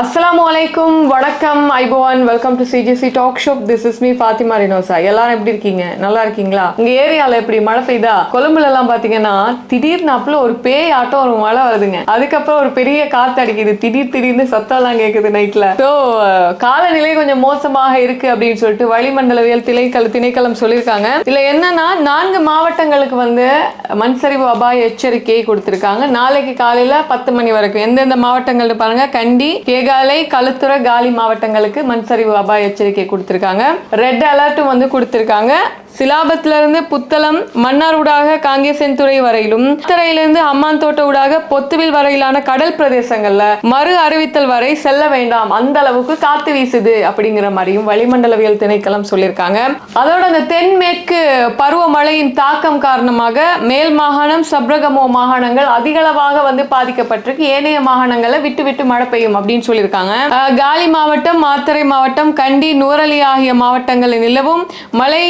அஸ்ஸலாமு அலைக்கும் வணக்கம் hi everyone welcome to CGC talk show this is me Fathima Rinosa எல்லாரும் எப்படி இருக்கீங்க? நல்லா இருக்கீங்களா? உங்க ஏரியால எப்படி மழை பெய்தா? கொழும்புல எல்லாம் பாத்தீங்கன்னா திடீர்னாப்புல ஒரு பேய் ஆட்டம் ஒரு மழை வருதுங்க. அதுக்கப்புறம் ஒரு பெரிய காத்து அடிக்குது. திடீர் திடீர்னு சத்தம் எல்லாம் கேக்குது நைட்ல ஸோ காலநிலை கொஞ்சம் மோசமாக இருக்கு அப்படின்னு சொல்லிட்டு வளிமண்டலவியல் திணைக்கள திணைக்களம் சொல்லியிருக்காங்க. இதுல என்னன்னா நான்கு மாவட்டங்களுக்கு வந்து மண் சரிவு அபாய எச்சரிக்கை கொடுத்திருக்காங்க. நாளைக்கு காலையில பத்து மணி வரைக்கும். எந்தெந்த மாவட்டங்கள்னு பாருங்க. கண்டி கேகாலை களுத்துறை காலி மாவட்டங்களுக்கு மண் சரிவு அபாய எச்சரிக்கை கொடுத்திருக்காங்க. ரெட் அலர்ட்டும் வந்து கொடுத்திருக்காங்க. சிலாபத்திலிருந்து புத்தளம் மன்னார் ஊடாக காங்கேசன்துறை வரையிலும் இருந்து அம்மான் தோட்ட ஊடாக பொத்துவில் வரையிலான கடல் பிரதேசங்கள்ல மறு அறிவித்தல் வரை செல்ல வேண்டாம். அந்த அளவுக்கு காத்து வீசுது அப்படிங்கிற மாதிரியும் வளிமண்டலவியல் திணைக்களம் சொல்லியிருக்காங்க. அதோட அந்த தென்மேற்கு பருவமழையின் தாக்கம் காரணமாக மேல் மாகாணம் சப்ரகமோ மாகாணங்கள் அதிகளவாக வந்து பாதிக்கப்பட்டிருக்கு. ஏனைய மாகாணங்களை விட்டு விட்டு மழை பெய்யும் அப்படின்னு சொல்லியிருக்காங்க. காலி மாவட்டம் மாத்தரை மாவட்டம் கண்டி நூரலி ஆகிய மாவட்டங்களில் நிலவும் மழை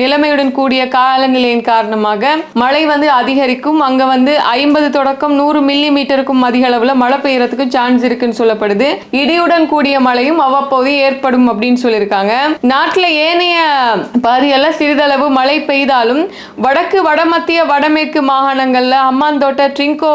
நிலைமையுடன் கூடிய காலநிலையின் காரணமாக மழை வந்து அதிகரிக்கும். அங்க வந்து ஐம்பது தொடக்கம் நூறு மில்லி மீட்டருக்கும் அதிக அளவுல மழை பெய்யறதுக்கு சான்ஸ் இருக்குன்னு சொல்லப்படுது. இடியுடன் கூடிய மழையும் அவ்வப்போது ஏற்படும் அப்படின்னு சொல்லியிருக்காங்க. நாட்டில் ஏனைய பகுதிகளில் சிறிதளவு மழை பெய்தாலும் வடக்கு வடமத்திய வடமேற்கு மாகாணங்கள்ல அம்மாந்தோட்ட ட்ரிங்கோ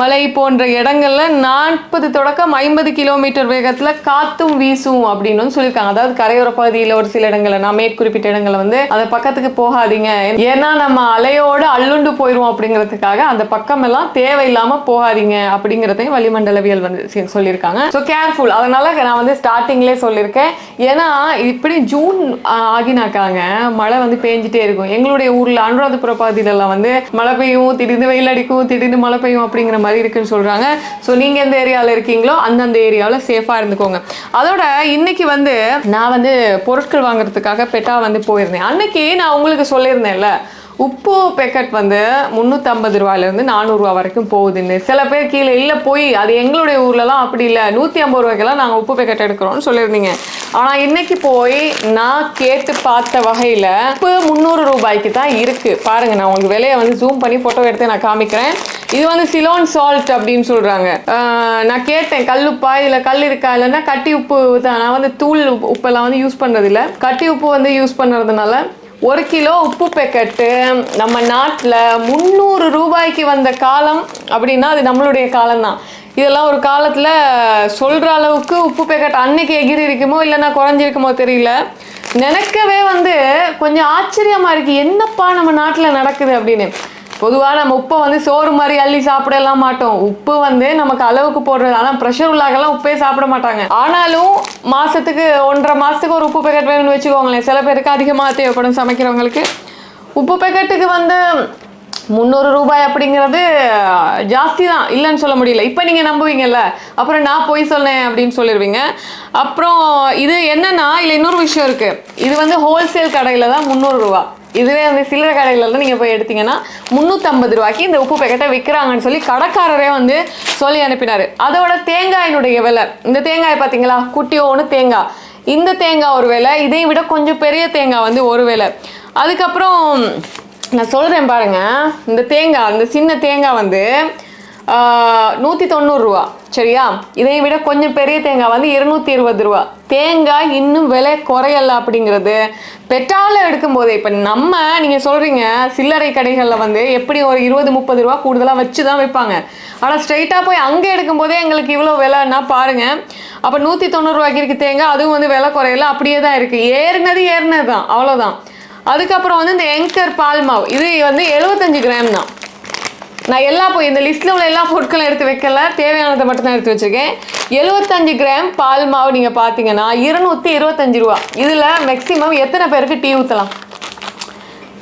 மலை போன்ற இடங்கள்ல நாற்பது தொடக்கம் ஐம்பது கிலோமீட்டர் வேகத்தில் காத்தும் வீசும் அப்படின்னு சொல்லியிருக்காங்க. அதாவது கரையோர பகுதியில் ஒரு சில இடங்களில் நான் மேற்குறிப்பிட்ட இடங்களில் வந்து அந்த பக்கத்துக்கு போகாதீங்க. ஏன்னா நம்ம அலையோட அள்ளுண்டு போயிடுவோம் அப்படிங்கிறதுக்காக அந்த பக்கம் எல்லாம் தேவையில்லாம போகாதீங்க அப்படிங்கிறதையும் வளிமண்டலவியல் வந்து சொல்லியிருக்காங்க. ஸோ கேர்ஃபுல் அதனால நான் வந்து ஸ்டார்டிங்லேயே சொல்லியிருக்கேன். ஏன்னா இப்படி ஜூன் ஆகினாக்காங்க மழை வந்து பேஞ்சிட்டே இருக்கும். எங்களுடைய ஊர்ல அனுராதபுர பகுதியிலலாம் வந்து மழை பெய்யும் திடீர்னு வெயில் அடிக்கும் திடீர்னு மழை பெய்யும் அப்படிங்கிற மாதிரி இருக்குன்னு சொல்றாங்க. ஸோ நீங்க எந்த ஏரியாவில் இருக்கீங்களோ அந்தந்த ஏரியாவில் சேஃபாக இருந்துக்கோங்க. அதோட இன்னைக்கு வந்து நான் வந்து பொருட்கள் வாங்குறதுக்காக பெட்டா வந்து போயிருந்தேன். அன்னைக்கு நான் உங்களுக்கு சொல்லியிருந்தேன்ல உப்பு பேக்கெட் வந்து முந்நூற்றம்பது ரூபாயிலேருந்து நானூறுரூவா வரைக்கும் போகுதுன்னு. சில பேர் கீழே இல்லை போய் அது எங்களுடைய ஊர்லலாம் அப்படி இல்லை. நூற்றி ஐம்பது ரூபாய்க்கெல்லாம் நாங்கள் உப்பு பேக்கெட் எடுக்கிறோம்னு சொல்லியிருந்தீங்க. ஆனால் இன்னைக்கு போய் நான் கேட்டு பார்த்த வகையில் உப்பு முந்நூறு ரூபாய்க்கு தான் இருக்குது பாருங்கள் நான் உங்களுக்கு விலையை வந்து ஜூம் பண்ணி ஃபோட்டோ எடுத்து நான் காமிக்கிறேன். இது வந்து சிலோன் சால்ட் அப்படின்னு சொல்கிறாங்க நான் கேட்டேன் கல்லுப்பா? இதில் கல் இருக்கா? இல்லைன்னா கட்டி உப்பு தான். நான் வந்து தூள் உப்பு- உப்பெல்லாம் வந்து யூஸ் பண்ணுறதில்ல கட்டி உப்பு வந்து யூஸ் பண்ணுறதுனால ஒரு கிலோ உப்பு பேக்கெட்டு நம்ம நாட்டில் முந்நூறு ரூபாய்க்கு வந்த காலம் அப்படின்னா அது நம்மளுடைய காலம்தான். இதெல்லாம் ஒரு காலத்தில் சொல்கிற அளவுக்கு உப்பு பேக்கெட் அன்னைக்கு எகிரி இருக்குமோ இல்லைன்னா குறைஞ்சிருக்குமோ தெரியல. நினைக்கவே வந்து கொஞ்சம் ஆச்சரியமாக இருக்குது என்னப்பா நம்ம நாட்டில் நடக்குது அப்படின்னு. பொதுவாக நம்ம உப்பை வந்து சோறு மாதிரி அள்ளி சாப்பிடலாம் மாட்டோம். உப்பு வந்து நமக்கு அளவுக்கு போடுறது. ஆனால் ப்ரெஷர் உள்ளாகலாம் உப்பே சாப்பிட மாட்டாங்க. ஆனாலும் மாதத்துக்கு ஒன்றரை மாதத்துக்கு ஒரு உப்பு பேக்கெட் வேணும்னு வச்சுக்கோங்களேன். சில பேருக்கு அதிகமாக தேவைப்படும் சமைக்கிறவங்களுக்கு. உப்பு பேக்கெட்டுக்கு வந்து முந்நூறு ரூபாய் அப்படிங்கிறது ஜாஸ்தி தான். இல்லைன்னு சொல்ல முடியல. இப்போ நீங்கள் நம்புவீங்கல்ல. அப்புறம் நான் போய் சொன்னேன் அப்படின்னு சொல்லிடுவீங்க. அப்புறம் இது என்னென்னா இல்லை இன்னொரு விஷயம் இருக்குது இது வந்து ஹோல்சேல் கடையில் தான் முந்நூறுரூவா இதுவே வந்து சில்லறை கடையில நீங்கள் போய் எடுத்தீங்கன்னா முந்நூற்றம்பது ரூபாய்க்கு இந்த உப்பு பேக்கெட்டை விற்கிறாங்கன்னு சொல்லி கடைக்காரரே வந்து சொல்லி அனுப்பினார். அதோட தேங்காயினுடைய விலை இந்த தேங்காய் பார்த்தீங்களா குட்டியோன்னு தேங்காய். இந்த தேங்காய் ஒரு விலை இதை விட கொஞ்சம் பெரிய தேங்காய் வந்து ஒரு விலை. அதுக்கப்புறம் நான் சொல்கிறேன் பாருங்கள் இந்த தேங்காய் இந்த சின்ன தேங்காய் வந்து நூற்றி தொண்ணூறுரூவா சரியா? இதை விட கொஞ்சம் பெரிய தேங்காய் வந்து இருநூத்தி இருபது ரூபா. தேங்காய் இன்னும் விலை குறையல அப்படிங்கிறது பெட்ரோல் எடுக்கும்போது இப்போ நம்ம நீங்கள் சொல்கிறீங்க சில்லறை கடைகளில் வந்து எப்படி ஒரு இருபது முப்பது ரூபா கூடுதலாக வச்சு தான் வைப்பாங்க ஆனால் ஸ்ட்ரைட்டாக போய் அங்கே எடுக்கும்போதே எங்களுக்கு இவ்வளோ விலைன்னா பாருங்கள் அப்போ நூற்றி தொண்ணூறுரூவாய்க்கு இருக்கு தேங்காய் அதுவும் வந்து விலை குறையல அப்படியே தான் இருக்குது ஏறினது ஏறினது தான் அவ்வளோதான் அதுக்கப்புறம் வந்து இந்த எங்கர் பால் மாவு இது வந்து எழுபத்தஞ்சு கிராம் தான். நான் எல்லா போய் இந்த லிஸ்ட்டில் உள்ள எல்லா பொருட்களும் எடுத்து வைக்கல. தேவையானதை மட்டும் தான் எடுத்து வச்சிருக்கேன். எழுபத்தஞ்சு கிராம் பால் மாவு நீங்கள் பார்த்தீங்கன்னா இருநூற்றி இருபத்தஞ்சு ரூபா. இதில் மேக்ஸிமம் எத்தனை பேருக்கு டீ ஊற்றலாம்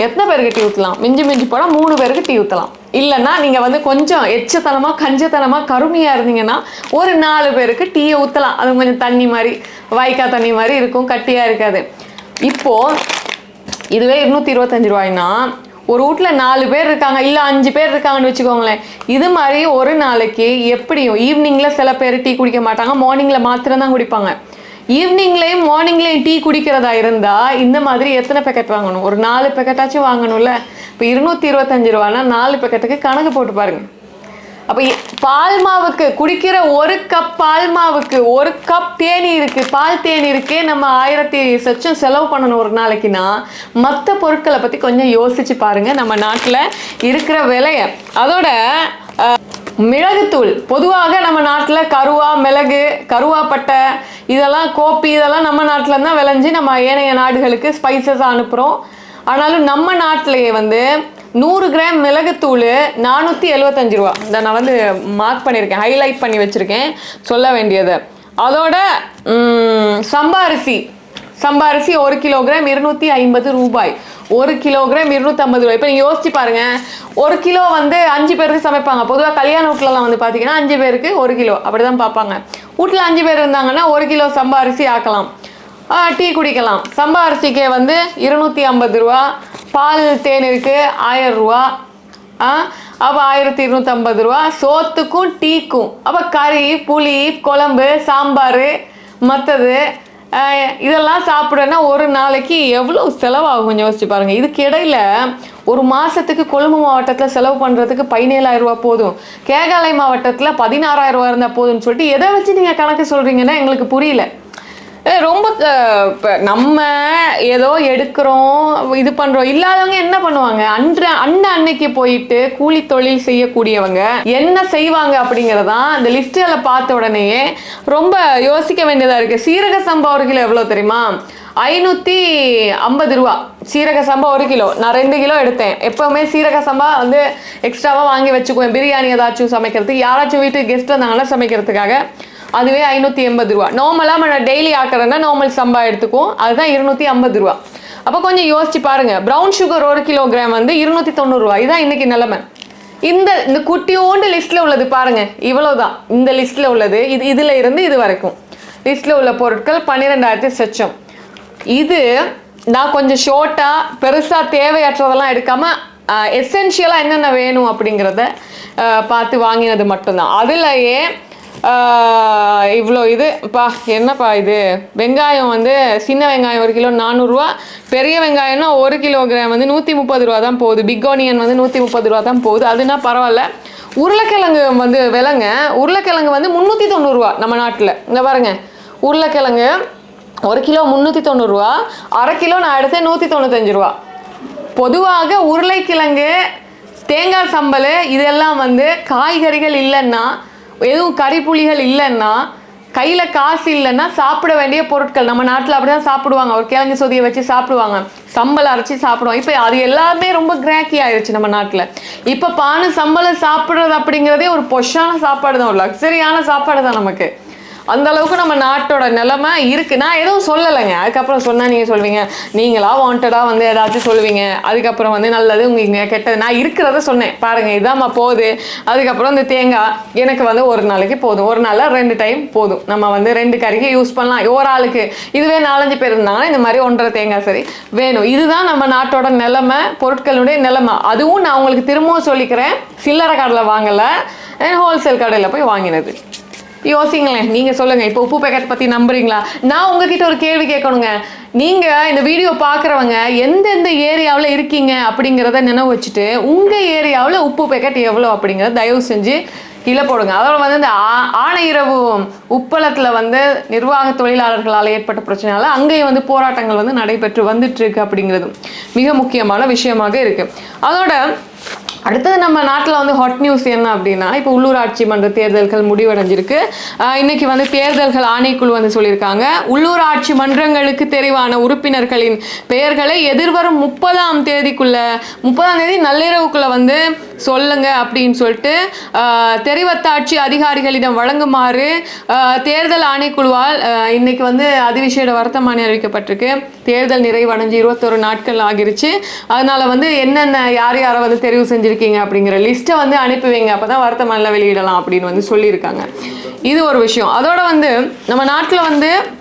எத்தனை பேருக்கு டீ ஊற்றலாம் மிஞ்சி மிஞ்சி போனால் மூணு பேருக்கு டீ ஊற்றலாம் இல்லைன்னா நீங்கள் வந்து கொஞ்சம் எச்சத்தனமாக கஞ்சத்தனமாக கருமையாக இருந்தீங்கன்னா ஒரு நாலு பேருக்கு டீயை ஊற்றலாம் அது கொஞ்சம் தண்ணி மாதிரி வாய்க்கால் தண்ணி மாதிரி இருக்கும் கட்டியாக இருக்காது. இப்போது இதுவே இருநூற்றி இருபத்தஞ்சு ரூபாய்னா ஒரு வீட்டில் நாலு பேர் இருக்காங்க இல்லை அஞ்சு பேர் இருக்காங்கன்னு வச்சுக்கோங்களேன். இது மாதிரி ஒரு நாளைக்கு எப்படியும் ஈவினிங்கில் சில பேர் டீ குடிக்க மாட்டாங்க மார்னிங்கில் மாத்திரம் தான் குடிப்பாங்க. ஈவினிங்லேயும் மார்னிங்லேயும் டீ குடிக்கிறதா இருந்தால் இந்த மாதிரி எத்தனை பேக்கெட் வாங்கணும்? ஒரு நாலு பேக்கெட்டாச்சும் வாங்கணும்ல. இப்போ இருநூற்றி இருபத்தஞ்சு ரூபானா நாலு பேக்கெட்டுக்கு கணக்கு போட்டு பாருங்கள் அப்போ பால் மாவுக்கு குடிக்கிற ஒரு கப் பால் மாவுக்கு ஒரு கப் தேநீருக்கு பால் தேநீருக்கே நம்ம ஆயிரத்தி சச்சம் செலவு பண்ணணும் ஒரு நாளைக்குன்னா மற்ற பொருட்களை பற்றி கொஞ்சம் யோசிச்சு பாருங்க. நம்ம நாட்டில் இருக்கிற விலையை. அதோட மிளகுத்தூள். பொதுவாக நம்ம நாட்டில் கருவா மிளகு கருவாப்பட்டை இதெல்லாம் கோப்பி இதெல்லாம் நம்ம நாட்டில் தான் விளைஞ்சு நம்ம ஏனைய நாடுகளுக்கு ஸ்பைசஸாக அனுப்புகிறோம் ஆனாலும் நம்ம நாட்டிலேயே வந்து நூறு கிராம் மிளகுத்தூள் நானூற்றி எழுபத்தஞ்சு ரூபா. இதை நான் வந்து மார்க் பண்ணியிருக்கேன் ஹைலைட் பண்ணி வச்சுருக்கேன். சொல்ல வேண்டியது. அதோட சம்பாரிசி சம்பா அரிசி. சம்பா அரிசி ஒரு கிலோகிராம் இருநூற்றி ஐம்பது ரூபாய். ஒரு கிலோகிராம் இருநூற்றம்பது ரூபாய். இப்போ நீங்கள் யோசிச்சு பாருங்கள் ஒரு கிலோ வந்து அஞ்சு பேருக்கு சமைப்பாங்க. பொதுவாக கல்யாண வீட்டிலலாம் வந்து பார்த்தீங்கன்னா அஞ்சு பேருக்கு ஒரு கிலோ. அப்படி தான் பார்ப்பாங்க வீட்டில் அஞ்சு பேர் இருந்தாங்கன்னா ஒரு கிலோ சம்பா அரிசி ஆக்கலாம். டீ குடிக்கலாம். சம்பா அரிசிக்கு வந்து இருநூற்றி ஐம்பது ரூபா. பால் தேநீருக்கு ஆயிரம் ரூபா. ஆ? அப்போ ஆயிரத்தி இருநூற்றம்பது ரூபா. சோத்துக்கும் டீக்கும். அப்போ கறி புளி குழம்பு சாம்பார் மற்றது இதெல்லாம் சாப்பிடனா ஒரு நாளைக்கு எவ்வளோ செலவாகும் யோசிச்சு பாருங்கள் இதுக்கு இடையில ஒரு மாதத்துக்கு கொழும்பு மாவட்டத்தில் செலவு பண்ணுறதுக்கு பதினேழாயிரம் ரூபா போதும். கேகாலை மாவட்டத்தில் பதினாறாயிரம் ரூபா இருந்தால் போதும்னு சொல்லிட்டு எதை வச்சு நீங்கள் கணக்கு சொல்கிறீங்கன்னா எங்களுக்கு புரியல. ரொம்ப நம்ம ஏதோ எடுக்கிறோம் இது பண்றோம் இல்லாதவங்க என்ன பண்ணுவாங்க? அன்று அண்ண அன்னைக்கு போயிட்டு கூலி தொழில் செய்யக்கூடியவங்க என்ன செய்வாங்க அப்படிங்கறதான் இந்த லிஸ்ட்ல பார்த்த உடனேயே ரொம்ப யோசிக்க வேண்டியதா இருக்கு. சீரக சம்பா ஒரு கிலோ எவ்வளவு தெரியுமா? ஐநூற்றி ஐம்பது ரூபா. சீரக சம்பா ஒரு கிலோ. நான் ரெண்டு கிலோ எடுத்தேன். எப்போவுமே சீரக சம்பா வந்து எக்ஸ்ட்ராவாக வாங்கி வச்சுக்குவேன். பிரியாணி ஏதாச்சும் சமைக்கிறதுக்கு. யாராச்சும் வீட்டுக்கு கெஸ்ட் வந்தாங்கன்னா சமைக்கிறதுக்காக. அதுவே ஐநூற்றி எண்பது ரூபா. நார்மலாக நம்ம டெய்லி ஆக்கிறதுனா நார்மல் சம்பா எடுத்துக்குவோம். அதுதான் இருநூற்றி ஐம்பது ரூபா. அப்போ கொஞ்சம் யோசிச்சு பாருங்கள் ப்ரௌன் சுகர் ஒரு கிலோகிராம் வந்து இருநூற்றி தொண்ணூறுரூவா இதுதான் இன்னைக்கு நிலமை. இந்த இந்த குட்டியோண்டு லிஸ்ட்டில் உள்ளது பாருங்கள் இவ்வளோ தான் இந்த லிஸ்ட்டில் உள்ளது. இது இதில் இருந்து இது வரைக்கும். லிஸ்ட்டில் உள்ள பொருட்கள் பன்னிரெண்டாயிரத்தி சொச்சம். இது நான் கொஞ்சம் ஷார்ட்டாக பெருசாக தேவையற்றதெல்லாம் எடுக்காமல் எசென்ஷியலாக என்னென்ன வேணும் அப்படிங்கிறத பார்த்து வாங்கினது மட்டும்தான். அதுலயே இவ்வளோ இது. பா என்னப்பா இது? வெங்காயம் வந்து சின்ன வெங்காயம் ஒரு கிலோ நானூறுரூவா பெரிய வெங்காயம்னா ஒரு கிலோகிராம் வந்து நூற்றி முப்பது ரூபா தான் போகுது. பிக் ஆனியன் வந்து நூற்றி முப்பது ரூபா தான் போகுது. அதுனா பரவாயில்ல. உருளைக்கிழங்கு வந்து விலைங்க. உருளைக்கிழங்கு வந்து முந்நூற்றி தொண்ணூறுரூவா நம்ம நாட்டில். இங்கே பாருங்க. உருளைக்கிழங்கு ஒரு கிலோ முந்நூற்றி தொண்ணூறுரூவா அரை கிலோ நான் எடுத்தேன் நூற்றி தொண்ணூத்தஞ்சு ரூபா பொதுவாக உருளைக்கிழங்கு தேங்காய் சம்பல் இதெல்லாம் வந்து காய்கறிகள் இல்லைன்னா எதுவும் கறிப்புளிகள் இல்லைன்னா கையில் காசு இல்லைன்னா சாப்பிட வேண்டிய பொருட்கள். நம்ம நாட்டில் அப்படி தான் சாப்பிடுவாங்க. ஒரு கிழங்கு சொதியை வச்சு சாப்பிடுவாங்க. சம்பளம் அரைச்சி சாப்பிடுவாங்க. இப்போ அது எல்லாமே ரொம்ப கிராக்கி ஆயிடுச்சு நம்ம நாட்டில். இப்போ பானு சம்பளம் சாப்பிட்றது அப்படிங்கிறதே ஒரு பொஷான சாப்பாடு தான் ஒரு லக்ஸரியான சாப்பாடு தான் நமக்கு. அந்த அளவுக்கு நம்ம நாட்டோட நிலைமை இருக்கு. நான் எதுவும் சொல்லலைங்க. அதுக்கப்புறம் சொன்னா நீங்க சொல்வீங்க. நீங்களா வாண்டடா வந்து ஏதாச்சும் சொல்லுவீங்க அதுக்கப்புறம் வந்து நல்லது உங்களுக்கு கெட்டது. நான் இருக்கிறத சொன்னேன். பாருங்க இதாம்மா போகுது. அதுக்கப்புறம் இந்த தேங்காய் எனக்கு வந்து ஒரு நாளைக்கு போதும். ஒரு நாளில் ரெண்டு டைம் போதும். நம்ம வந்து ரெண்டு கறிக்கு யூஸ் பண்ணலாம். ஒரு ஆளுக்கு. இதுவே நாலஞ்சு பேர் இருந்தாங்கன்னா இந்த மாதிரி ஒன்றரை தேங்காய் சரி வேணும். இதுதான் நம்ம நாட்டோட நிலைமை பொருட்களுடைய நிலைமை. அதுவும் நான் உங்களுக்கு திரும்பவும் சொல்லிக்கிறேன். சில்லறை கடையில் வாங்கலை. ஹோல்சேல் கடையில் போய் வாங்கினது. யோசிங்களேன். நீங்க சொல்லுங்க இப்போ உப்பு பேக்கெட் பத்தி நம்புறீங்களா? நான் உங்ககிட்ட ஒரு கேள்வி கேட்கணுங்க. நீங்க இந்த வீடியோ பார்க்குறவங்க எந்தெந்த ஏரியாவில் இருக்கீங்க அப்படிங்கிறத நினைவு வச்சுட்டு உங்க ஏரியாவில் உப்பு பேக்கெட் எவ்வளோ அப்படிங்கிறத தயவு செஞ்சு கீழே போடுங்க. அதோட வந்து இந்த ஆ- ஆணையிரவு உப்பளத்தில் வந்து நிர்வாக தொழிலாளர்களால் ஏற்பட்ட பிரச்சனையால் அங்கேயும் வந்து போராட்டங்கள் வந்து நடைபெற்று வந்துட்டு இருக்கு அப்படிங்கிறது மிக முக்கியமான விஷயமாக இருக்கு. அதோட அடுத்தது நம்ம நாட்டில் வந்து ஹாட் நியூஸ் என்ன அப்படின்னா இப்போ உள்ளூராட்சி மன்ற தேர்தல்கள் முடிவடைஞ்சிருக்கு. இன்னைக்கு வந்து தேர்தல்கள் ஆணைக்குழு வந்து சொல்லியிருக்காங்க. உள்ளூராட்சி மன்றங்களுக்கு தெரிவான உறுப்பினர்களின் பெயர்களை எதிர்வரும் முப்பதாம் தேதிக்குள்ள முப்பதாம் தேதி நள்ளிரவுக்குள்ள வந்து சொல்லுங்க அப்படின்னு சொல்லிட்டு தெரிவத்தாட்சி அதிகாரிகளிடம் வழங்குமாறு தேர்தல் ஆணைக்குழுவால் இன்னைக்கு வந்து அதிவிசேட வர்த்தமானி அறிவிக்கப்பட்டிருக்கு. தேர்தல் நிறைவடைஞ்சு இருபத்தொரு நாட்கள் ஆகிருச்சு. அதனால வந்து என்னென்ன யார் யாரை வந்து தெரிவு செஞ்சிருக்கீங்க அப்படிங்கிற லிஸ்ட்டை வந்து அனுப்பி வைங்க அப்போ தான் வர்த்தமானில் வெளியிடலாம் அப்படின்னு வந்து சொல்லியிருக்காங்க. இது ஒரு விஷயம். அதோட வந்து நம்ம நாட்டில் வந்து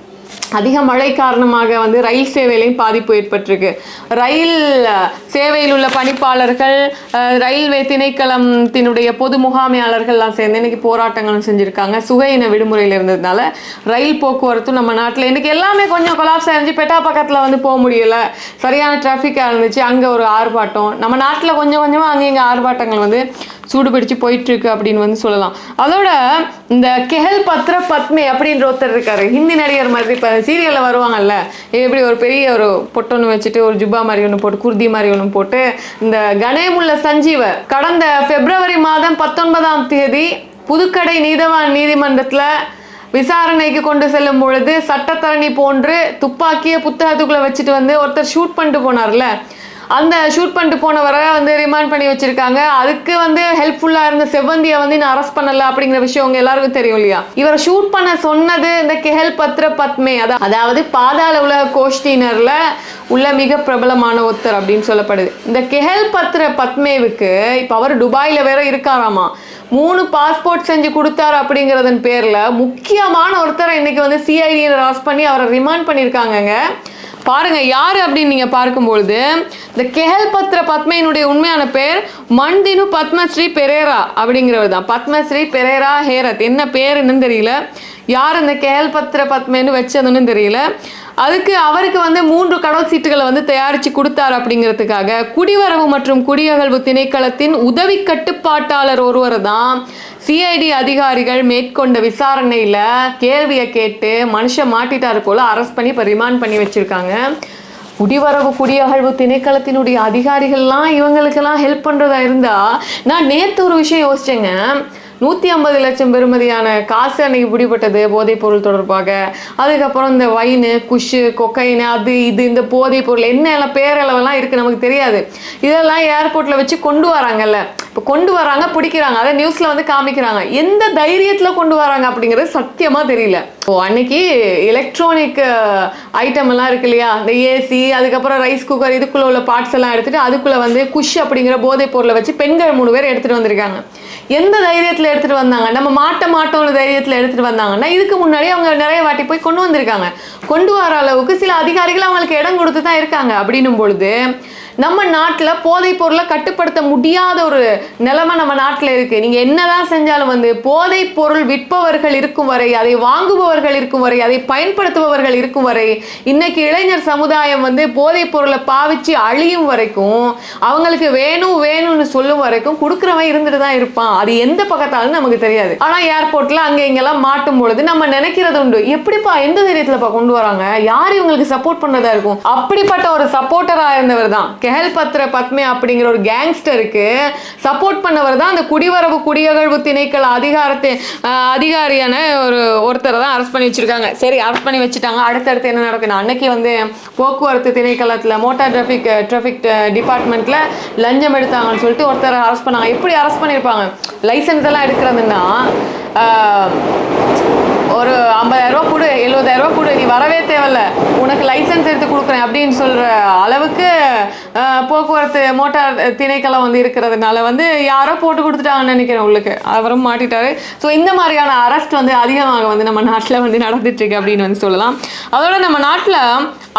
அதிக மழை காரணமாக வந்து ரயில் சேவையிலையும் பாதிப்பு ஏற்பட்டிருக்கு. ரயில் சேவையில் உள்ள பணிப்பாளர்கள் ரயில்வே திணைக்களத்தினுடைய பொது முகாமையாளர்கள்லாம் சேர்ந்து இன்னைக்கு போராட்டங்களும் செஞ்சுருக்காங்க. சுகையின விடுமுறையில் இருந்ததுனால ரயில் போக்குவரத்தும் நம்ம நாட்டில் இன்றைக்கி எல்லாமே கொஞ்சம் கொலாப்ஸ் ஆயிருந்துச்சு. பெட்டா பக்கத்தில் வந்து போக முடியல. சரியான டிராஃபிக்காக இருந்துச்சு. அங்கே ஒரு ஆர்ப்பாட்டம். நம்ம நாட்டில் கொஞ்சம் கொஞ்சமாக அங்கே இங்கே ஆர்ப்பாட்டங்கள் வந்து சூடு பிடிச்சு போயிட்டு இருக்கு அப்படின்னு வந்து சொல்லலாம். அதோட இந்த கெஹல் பத்ர பத்மே அப்படின்ற ஒருத்தர் இருக்காரு. ஹிந்தி நடிகர் மாதிரி இப்போ சீரியலில் வருவாங்கல்ல. எப்படி ஒரு பெரிய ஒரு பொட்டொன்று வச்சுட்டு ஒரு ஜுப்பா மாதிரி ஒன்று போட்டு குர்தி மாதிரி ஒன்று போட்டு இந்த கணேமுள்ள சஞ்சீவ கடந்த பிப்ரவரி மாதம் பத்தொன்பதாம் தேதி புதுக்கடை நீதவான் நீதிமன்றத்தில் விசாரணைக்கு கொண்டு செல்லும் பொழுது சட்டத்தரணி போன்று துப்பாக்கியை புத்தகத்துக்குள்ளே வச்சுட்டு வந்து ஒருத்தர் ஷூட் பண்ணிட்டு போனார்ல. அந்த ஷூட் பண்ணிட்டு போனவரை வந்து ரிமாண்ட் பண்ணி வச்சிருக்காங்க. அதுக்கு வந்து ஹெல்ப்ஃபுல்லாக இருந்த செவ்வந்தியை வந்து நான் அரெஸ்ட் பண்ணல அப்படிங்கிற விஷயம் உங்க எல்லாருக்கும் தெரியும் இல்லையா? இவரை ஷூட் பண்ண சொன்னது இந்த கெஹல் பத்ர பத்மே. அதாவது பாதாள உலக கோஷ்டினர்ல உள்ள மிக பிரபலமான ஒருத்தர் அப்படின்னு சொல்லப்படுது. இந்த கெஹல் பத்ர பத்மேவுக்கு இப்போ அவர் துபாயில் வேற இருக்காராமா? மூணு பாஸ்போர்ட் செஞ்சு கொடுத்தாரு அப்படிங்கிறதன் பேரில் முக்கியமான ஒருத்தரை இன்னைக்கு வந்து சிஐடியில் ராஸ் பண்ணி அவரை ரிமாண்ட் பண்ணியிருக்காங்கங்க. பாருங்க யாரு அப்படின்னு நீங்க பார்க்கும்பொழுது இந்த கெஹல் பத்ர பத்மையினுடைய உண்மையான பேர் மண்டினு பத்மஸ்ரீ பெரேரா அப்படிங்கிறவர் தான். பத்மஸ்ரீ பெரேரா ஹேரத். என்ன பேருன்னு தெரியல. யார் இந்த கேல் பத்ர பத்மேன்னு வச்சதுன்னு தெரியல. அதுக்கு அவருக்கு வந்து மூன்று கடல் சீட்டுகளை வந்து தயாரித்து கொடுத்தார் அப்படிங்கிறதுக்காக குடிவரவு மற்றும் குடியகழ்வு திணைக்களத்தின் உதவி கட்டுப்பாட்டாளர் ஒருவர் தான் சிஐடி அதிகாரிகள் மேற்கொண்ட விசாரணையில் கேள்வியை கேட்டு மனுஷன் மாட்டிட்டாரு போல அரெஸ்ட் பண்ணி இப்போ ரிமாண்ட் பண்ணி வச்சுருக்காங்க. குடிவரவு குடியகழ்வு திணைக்களத்தினுடைய அதிகாரிகள்லாம் இவங்களுக்கெல்லாம் ஹெல்ப் பண்ணுறதா இருந்தால் நான் நேற்று ஒரு விஷயம் யோசிச்சேங்க. நூற்றி ஐம்பது லட்சம் பெறுமதியான காசு அன்னைக்கு பிடிபட்டது போதைப் பொருள் தொடர்பாக. அதுக்கப்புறம் இந்த வைனு குஷு கொக்கைனு அது இது இந்த போதைப் பொருள் என்ன எல்லாம் பேரளவெல்லாம் இருக்குது நமக்கு தெரியாது. இதெல்லாம் ஏர்போர்ட்டில் வச்சு கொண்டு வராங்கல்ல. இப்போ கொண்டு வராங்க பிடிக்கிறாங்க அதை நியூஸில் வந்து காமிக்கிறாங்க. எந்த தைரியத்தில் கொண்டு வராங்க அப்படிங்கிறது சத்தியமாக தெரியல. ஓ அன்னைக்கு எலக்ட்ரானிக் ஐட்டம் எல்லாம் இருக்கு இல்லையா? இந்த ஏசி அதுக்கப்புறம் ரைஸ் குக்கர் இதுக்குள்ள உள்ள பார்ட்ஸ் எல்லாம் எடுத்துட்டு அதுக்குள்ள வந்து குஷ் அப்படிங்கிற போதைப் பொருளை வச்சு பெண்கள் மூணு பேர் எடுத்துட்டு வந்திருக்காங்க. எந்த தைரியத்தில் எடுத்துட்டு வந்தாங்க? நம்ம மாட்ட மாட்டோம்னு தைரியத்தில் எடுத்துட்டு வந்தாங்கன்னா இதுக்கு முன்னாடி அவங்க நிறைய வாட்டி போய் கொண்டு வந்திருக்காங்க. கொண்டு வர அளவுக்கு சில அதிகாரிகள் அவங்களுக்கு இடம் கொடுத்து தான் இருக்காங்க. அப்படின்னும் பொழுது நம்ம நாட்டில் போதைப் பொருளை கட்டுப்படுத்த முடியாத ஒரு நிலைமை நம்ம நாட்டில் இருக்குது நீங்கள் என்னதான் செஞ்சாலும் வந்து போதைப் பொருள் விற்பவர்கள் இருக்கும் வரை அதை வாங்குபவர்கள் இருக்கும் வரை அதை பயன்படுத்துபவர்கள் இருக்கும் வரை இன்னைக்கு இளைஞர் சமுதாயம் வந்து போதைப் பொருளை பாவிச்சு அழியும் வரைக்கும் அவங்களுக்கு வேணும் வேணும்னு சொல்லும் வரைக்கும் கொடுக்குறவன் இருந்துட்டு தான் இருப்பான். அது எந்த பக்கத்தாலும் நமக்கு தெரியாது. ஆனால் ஏர்போர்ட்டில் அங்கே இங்கெல்லாம் மாட்டும் பொழுது நம்ம நினைக்கிறது உண்டு. எப்படிப்பா எந்த தைரியத்துலப்பா கொண்டு வராங்க? யார் இவங்களுக்கு சப்போர்ட் பண்ணதா இருக்கும்? அப்படிப்பட்ட ஒரு சப்போர்ட்டராக இருந்தவர் தான். கெஹல் பத்ர பத்மே அப்படிங்கிற ஒரு கேங்ஸ்டருக்கு சப்போர்ட் பண்ணவர் தான் அந்த குடிவரவு குடியகழ்வு திணைக்கள அதிகாரத்தை அதிகாரியான ஒரு ஒருத்தரை தான் அரெஸ்ட் பண்ணி வச்சிருக்காங்க. சரி அரெஸ்ட் பண்ணி வச்சுட்டாங்க. அடுத்தடுத்து என்ன நடக்குது அன்னைக்கு வந்து போக்குவரத்து திணைக்களத்தில் மோட்டார் டிராஃபிக் டிராஃபிக் டிபார்ட்மெண்ட்டில் லஞ்சம் எடுத்தாங்கன்னு சொல்லிட்டு ஒருத்தரை அரெஸ்ட் பண்ணாங்க. எப்படி அரெஸ்ட் பண்ணியிருப்பாங்க லைசன்ஸ் எல்லாம் எடுக்கிறதுன்னா ஒரு ஐம்பதாயிரரூபா கொடு எழுபதாயிரரூபா கொடு நீ வரவே தேவையில்ல. உனக்கு லைசன்ஸ் எடுத்து கொடுக்குறேன் அப்படின்னு சொல்கிற அளவுக்கு போக்குவரத்து மோட்டார் திணைக்களம் வந்து இருக்கிறதுனால வந்து யாரோ போட்டு கொடுத்துட்டாங்கன்னு நினைக்கிறேன் உங்களுக்கு. அவரும் மாட்டிட்டாரு. ஸோ இந்த மாதிரியான அரெஸ்ட் வந்து அதிகமாக வந்து நம்ம நாட்டில் வந்து நடந்துட்டுருக்கு அப்படின்னு வந்து சொல்லலாம். அதோட நம்ம நாட்டில்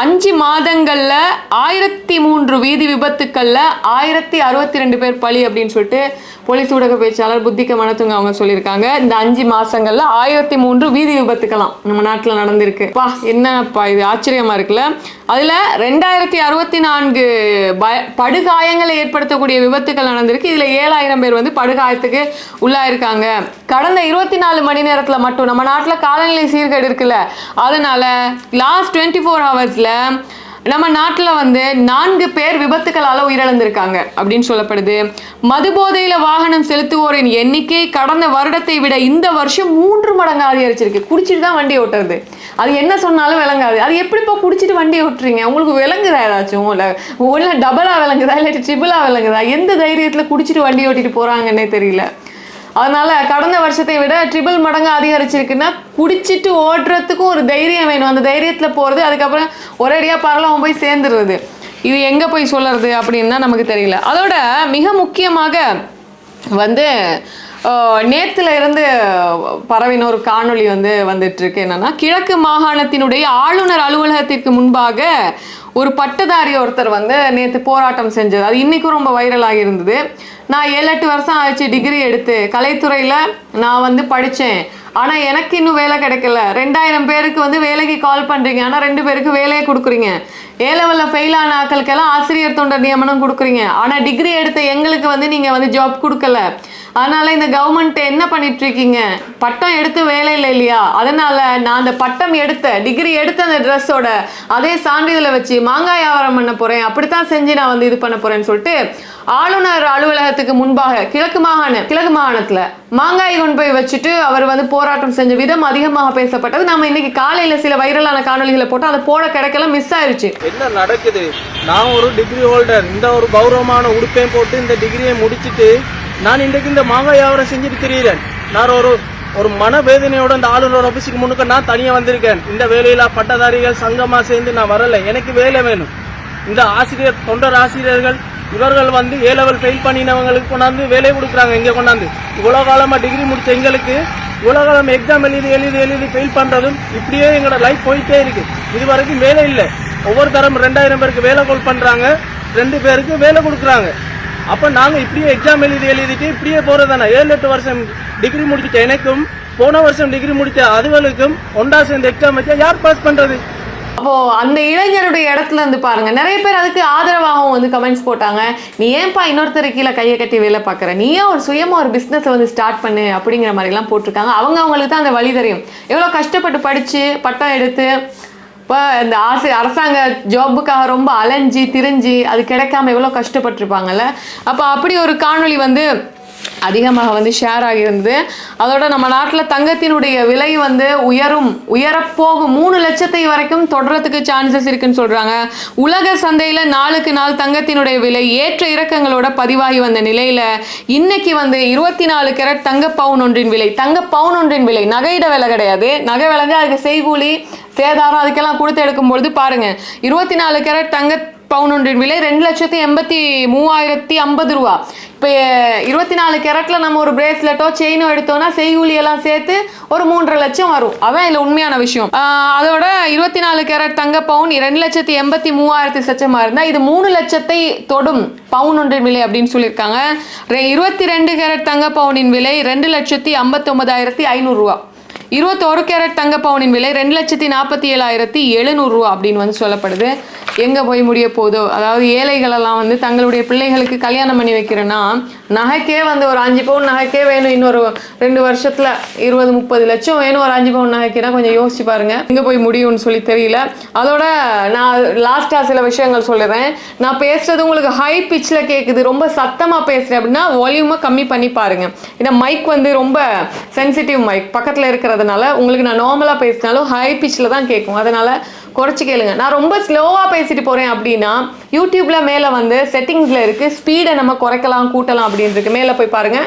அஞ்சு மாதங்களில் ஆயிரத்தி மூன்று வீதி விபத்துக்களில் ஆயிரத்தி அறுபத்தி ரெண்டு பேர் பலி அப்படின்னு சொல்லிட்டு போலீஸ் ஊடக பேச்சாளர் புத்திக்க மனத்துங்க அவங்க சொல்லியிருக்காங்க. இந்த அஞ்சு மாசங்கள்ல ஆயிரத்தி மூன்று வீதி விபத்துக்கெல்லாம் நம்ம நாட்டில் நடந்திருக்கு. பா என்னப்பா இது? ஆச்சரியமா இருக்குல்ல? அதுல ரெண்டாயிரத்தி அறுபத்தி நான்கு படுகாயங்களை ஏற்படுத்தக்கூடிய விபத்துகள் நடந்திருக்கு. இதுல ஏழாயிரம் பேர் வந்து படுகாயத்துக்கு உள்ளாயிருக்காங்க. கடந்த இருபத்தி நாலு மணி நேரத்தில் மட்டும் நம்ம நாட்டில் காலநிலை சீர்கேடு இருக்குல்ல. அதனால லாஸ்ட் டுவெண்ட்டி ஃபோர் ஹவர்ஸில் நம்ம நாட்டில் வந்து நான்கு பேர் விபத்துக்களால் உயிரிழந்திருக்காங்க அப்படின்னு சொல்லப்படுது. மதுபோதையில் வாகனம் செலுத்துவோரின் எண்ணிக்கை கடந்த வருடத்தை விட இந்த வருஷம் மூன்று மடங்கு அதிகரிச்சிருக்கு. குடிச்சிட்டு தான் வண்டி ஓட்டுறது. அது என்ன சொன்னாலும் விளங்காது. அது எப்படிப்பா குடிச்சிட்டு வண்டி ஓட்டுறீங்க? உங்களுக்கு விளங்குதா ஏதாச்சும்? இல்லை ஒன்றும் டபுளாக விளங்குதா? இல்லாட்டி ட்ரிபிளாக விளங்குதா? எந்த தைரியத்தில் குடிச்சிட்டு வண்டி ஓட்டிட்டு போகிறாங்கன்னே தெரியல. அதனால கடந்த வருஷத்தை விட ட்ரிபிள் மடங்கு அதிகரிச்சிருக்குன்னா குடிச்சிட்டு ஓட்டுறதுக்கும் ஒரு தைரியம் வேணும். அந்த தைரியத்தில் போகிறது அதுக்கப்புறம் ஒரேடியாக பரலாம் போய் சேர்ந்துடுறது இது எங்கே போய் சொல்லுறது அப்படின்னு நமக்கு தெரியல. அதோட மிக முக்கியமாக வந்து நேத்துல இருந்து பரவின ஒரு காணொளி வந்து வந்துட்டு இருக்கு என்னன்னா கிழக்கு மாகாணத்தினுடைய ஆளுநர் அலுவலகத்திற்கு முன்பாக ஒரு பட்டதாரி ஒருத்தர் வந்து நேற்று போராட்டம் செஞ்சது. அது இன்னைக்கும் ரொம்ப வைரலாகி இருந்தது. நான் ஏழு எட்டு வருஷம் ஆச்சு டிகிரி எடுத்து. கலைத்துறையில் நான் வந்து படித்தேன் ஆனால் எனக்கு இன்னும் வேலை கிடைக்கல. ரெண்டாயிரம் பேருக்கு வந்து வேலைக்கு கால் பண்ணுறீங்க ஆனால் ரெண்டு பேருக்கு வேலையை கொடுக்குறீங்க. ஏ லெவலில் ஃபெயில் ஆன ஆக்களுக்கெல்லாம் ஆசிரியர் தொண்டர் நியமனம் கொடுக்குறீங்க. ஆனால் டிகிரி எடுத்த எங்களுக்கு வந்து நீங்கள் வந்து ஜாப் கொடுக்கல. அதனால இந்த கவர்மெண்ட் என்ன பண்ணிட்டு இருக்கீங்க பட்டம் எடுத்து வேலை இல்லை இல்லையா? அதனால நான் அந்த பட்டம் எடுத்த டிகிரி எடுத்த அந்த ட்ரெஸ்ஸோட அதே சான்றிதழை வச்சு மாங்காய் வியாபாரம் பண்ண போறேன். அப்படித்தான் செஞ்சு நான் வந்து இது பண்ண போறேன்னு சொல்லிட்டு ஆளுநர் அலுவலகத்துக்கு முன்பாக கிழக்கு மாகாண கிழக்கு மாகாணத்துல மாங்காய் கொண்டு போய் வச்சுட்டு அவர் வந்து போராட்டம் செஞ்ச விதம் அதிகமாக பேசப்பட்டது. நம்ம இன்னைக்கு காலையில சில வைரலான காணொலிகளை போட்டு அதை போட கிடைக்கல மிஸ் ஆயிருச்சு. என்ன நடக்குது? நான் ஒரு டிகிரி ஹோல்டர் இந்த ஒரு கௌரவமான உடுப்பையும் போட்டு இந்த டிகிரியை முடிச்சிட்டு நான் இன்றைக்கு இந்த மாங்காய் வியாபாரம் செஞ்சுட்டு திரியிறேன். நான் ஒரு ஒரு மனவேதனையோட இந்த ஆளுநர் ஆபீஸுக்கு முன்னுக்கு நான் தனியாக வந்திருக்கேன். இந்த வேலையில பட்டதாரிகள் சங்கமாக சேர்ந்து நான் வரலை. எனக்கு வேலை வேணும். இந்த ஆசிரியர் தொண்டர் ஆசிரியர்கள் இவர்கள் வந்து ஏ லெவல் ஃபெயில் பண்ணினவங்களுக்கு கொண்டாந்து வேலை கொடுக்குறாங்க. இங்கே கொண்டாந்து. இவ்வளோ காலமாக டிகிரி முடித்த எங்களுக்கு இவ்வளோ காலம் எக்ஸாம் எழுதி எழுதி எழுதி ஃபெயில் பண்ணுறதும் இப்படியே எங்களோட லைஃப் போயிட்டே இருக்கு. இது வரைக்கும் வேலை இல்லை. ஒவ்வொரு தரம் ரெண்டாயிரம் பேருக்கு வேலை கோல் பண்ணுறாங்க ரெண்டு பேருக்கு வேலை கொடுக்குறாங்க. அப்போ நாங்கள் இப்படியே எக்ஸாம் எழுதி எழுதிட்டு இப்படியே போகிறது தானே ஏழு எட்டு வருஷம் டிகிரி முடிச்சுட்டு எனக்கும் போன வருஷம் டிகிரி முடித்த அதுகளுக்கும் ஒன்றா சேர்ந்து எக்ஸாம் வச்சா யார் பாஸ் பண்ணுறது அப்போ அந்த இளைஞருடைய இடத்துல இருந்து பாருங்க. நிறைய பேர் அதுக்கு ஆதரவாகவும் வந்து கமெண்ட்ஸ் போட்டாங்க. நீ ஏன்பா இன்னொருத்தர் கீழே கையை கட்டி வேலை பார்க்குற? நீயே ஒரு சுயமா ஒரு பிஸ்னஸை வந்து ஸ்டார்ட் பண்ணு அப்படிங்கிற மாதிரிலாம் போட்டிருக்காங்க. அவங்க அவங்களுக்கு தான் அந்த வழி தெரியும். எவ்வளோ கஷ்டப்பட்டு படித்து பட்டம் எடுத்து இப்போ இந்த ஆசை அரசாங்க ஜாபுக்காக ரொம்ப அலைஞ்சி திரிஞ்சு அது கிடைக்காம எவ்வளோ கஷ்டப்பட்டிருப்பாங்கல்ல? அப்போ அப்படி ஒரு காணொளி வந்து அதிகமாக வந்து ஷேர் ஆகியிருந்தது அதோட நம்ம நாட்டில் தங்கத்தினுடைய விலை வந்து உயரும் உயரப்போகும். மூணு லட்சத்தை வரைக்கும் தொடரத்துக்கு சான்சஸ் இருக்குன்னு சொல்கிறாங்க உலக சந்தையில் நாளுக்கு நாள் தங்கத்தினுடைய விலை ஏற்ற இறக்கங்களோட பதிவாகி வந்த நிலையில் இன்னைக்கு வந்து இருபத்தி நாலு கேரட் தங்க பவுன் ஒன்றின் விலை தங்க பவுன் ஒன்றின் விலை நகையிட விலை கிடையாது. நகை விலைங்க அதுக்கு செய்கூலி சேதாரம் அதுக்கெல்லாம் கொடுத்து எடுக்கும்பொழுது பாருங்கள் இருபத்தி நாலு கேரட் தங்க பவுன் ஒன்றின் விலை ரெண்டு லட்சத்தி எண்பத்தி மூவாயிரத்தி ஐம்பது ரூபா. இப்போ இருபத்தி நாலு கேரட்டில் நம்ம ஒரு பிரேஸ்லெட்டோ செயினோ எடுத்தோம்னா செய்கூலியெல்லாம் சேர்த்து ஒரு மூன்றரை லட்சம் வரும். அதான் இதில் உண்மையான விஷயம். அதோட இருபத்தி நாலு கேரட் தங்க பவுன் ரெண்டு லட்சத்தி எண்பத்தி மூவாயிரத்தி சச்சமாக இருந்தால் இது மூணு லட்சத்தை தொடும் பவுன் ஒன்றின் விலை அப்படின்னு சொல்லியிருக்காங்க. ரெ- இருபத்தி ரெண்டு கேரட் தங்க பவுனின் விலை ரெண்டு லட்சத்தி ஐம்பத்தி ஒன்பதாயிரத்தி ஐநூறுரூவா இருபத்தோரு கேரட் தங்க பவுனின் விலை ரெண்டு லட்சத்தி நாற்பத்தி ஏழாயிரத்தி எழுநூறுரூவா அப்படின்னு வந்து சொல்லப்படுது. எங்கே போய் முடிய போதோ அதாவது ஏழைகளெல்லாம் வந்து தங்களுடைய பிள்ளைகளுக்கு கல்யாணம் பண்ணி வைக்கிறேன்னா நகைக்கே வந்து ஒரு அஞ்சு பவுன் நகைக்கே வேணும். இன்னொரு ரெண்டு வருஷத்தில் இருபது முப்பது லட்சம் வேணும் ஒரு அஞ்சு பவுன் நகைக்குனா கொஞ்சம் யோசிச்சு பாருங்கள் எங்கே போய் முடியும்னு சொல்லி தெரியல. அதோட நான் லாஸ்ட்டாக சில விஷயங்கள் சொல்லிடுறேன் நான் பேசுகிறது உங்களுக்கு ஹை பிச்சில் கேட்குது ரொம்ப சத்தமாக பேசுகிறேன் அப்படின்னா வால்யூமை கம்மி பண்ணி பாருங்கள் இந்த மைக் வந்து ரொம்ப சென்சிட்டிவ் மைக் பக்கத்தில் இருக்கிற இருக்கிறதுனால உங்களுக்கு நான் நார்மலாக பேசினாலும் ஹை பிச்சில் தான் கேட்கும். அதனால குறைச்சி கேளுங்க. நான் ரொம்ப ஸ்லோவாக பேசிட்டு போகிறேன் அப்படின்னா யூடியூப்ல மேலே வந்து செட்டிங்ஸில் இருக்குது ஸ்பீடை நம்ம குறைக்கலாம் கூட்டலாம் அப்படின்னு மேலே போய் பாருங்க.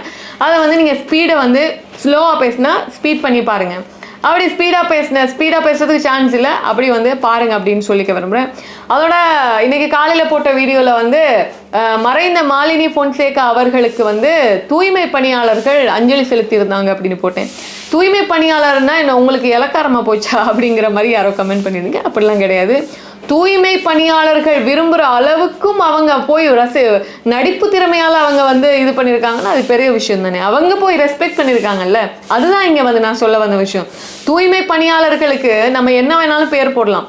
அதை வந்து நீங்கள் ஸ்பீடை வந்து ஸ்லோவாக பேசினா ஸ்பீட் பண்ணி பாருங்கள் அப்படி ஸ்பீடாக பேசின ஸ்பீடாக பேசுறதுக்கு சான்ஸ் இல்லை. அப்படி வந்து பாருங்க அப்படின்னு சொல்லிக்க விரும்புகிறேன் அதோட இன்னைக்கு காலையில் போட்ட வீடியோவில் வந்து மறைந்த மாலினி பொன்சேகா அவர்களுக்கு வந்து தூய்மை பணியாளர்கள் அஞ்சலி செலுத்தியிருந்தாங்க அப்படின்னு போட்டேன். தூய்மை பணியாளர்னா என்ன உங்களுக்கு இலக்காரமாக போச்சா அப்படிங்கிற மாதிரி யாரோ கமெண்ட் பண்ணியிருந்தீங்க. அப்படிலாம் கிடையாது. தூய்மை பணியாளர்கள் விரும்புகிற அளவுக்கும் அவங்க போய் ரசி நடிப்பு திறமையால் அவங்க வந்து இது பண்ணியிருக்காங்கன்னா அது பெரிய விஷயம் தானே. அவங்க போய் ரெஸ்பெக்ட் பண்ணியிருக்காங்கல்ல அதுதான் இங்கே வந்து நான் சொல்ல வந்த விஷயம். தூய்மை பணியாளர்களுக்கு நம்ம என்ன வேணாலும் பேர் போடலாம்.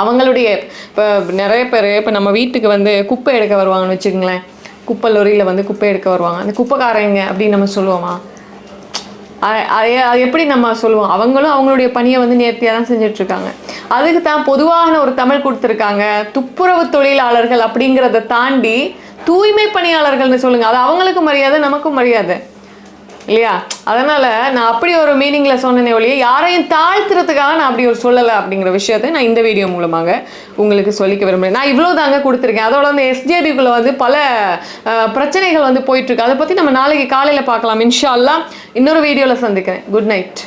அவங்களுடைய இப்போ நிறைய பேர் இப்போ நம்ம வீட்டுக்கு வந்து குப்பை எடுக்க வருவாங்கன்னு வச்சுக்கோங்களேன். குப்பை லொரியில் வந்து குப்பை எடுக்க வருவாங்க. அந்த குப்பைக்காரங்க அப்படின்னு நம்ம சொல்லுவோமா? எப்படி நம்ம சொல்லுவோம்? அவங்களும் அவங்களுடைய பணியை வந்து நேர்த்தியாக தான் செஞ்சுட்டு இருக்காங்க அதுக்கு தான் பொதுவான ஒரு தமிழ் கொடுத்துருக்காங்க. துப்புரவு தொழிலாளர்கள் அப்படிங்கிறத தாண்டி தூய்மை பணியாளர்கள்னு சொல்லுங்க. அது அவங்களுக்கு மரியாதை நமக்கும் மரியாதை. இல்லையா? அதனால நான் அப்படி ஒரு மீனிங்ல சொன்னேனே ஒழிய யாரையும் தாழ்த்துறதுக்காக நான் அப்படி ஒரு சொல்லலை அப்படிங்கிற விஷயத்தை நான் இந்த வீடியோ மூலமாக உங்களுக்கு சொல்லிக்க விரும்புகிறேன் நான் இவ்வளோ தாங்க கொடுத்துருக்கேன். அதோட வந்து எஸ்ஜேபிக்குள்ள வந்து பல பிரச்சனைகள் வந்து போயிட்டுருக்கு அதை பற்றி நம்ம நாளைக்கு காலையில் பார்க்கலாம். இன்ஷால்லாம் இன்னொரு வீடியோவில் சந்திக்கிறேன். Good night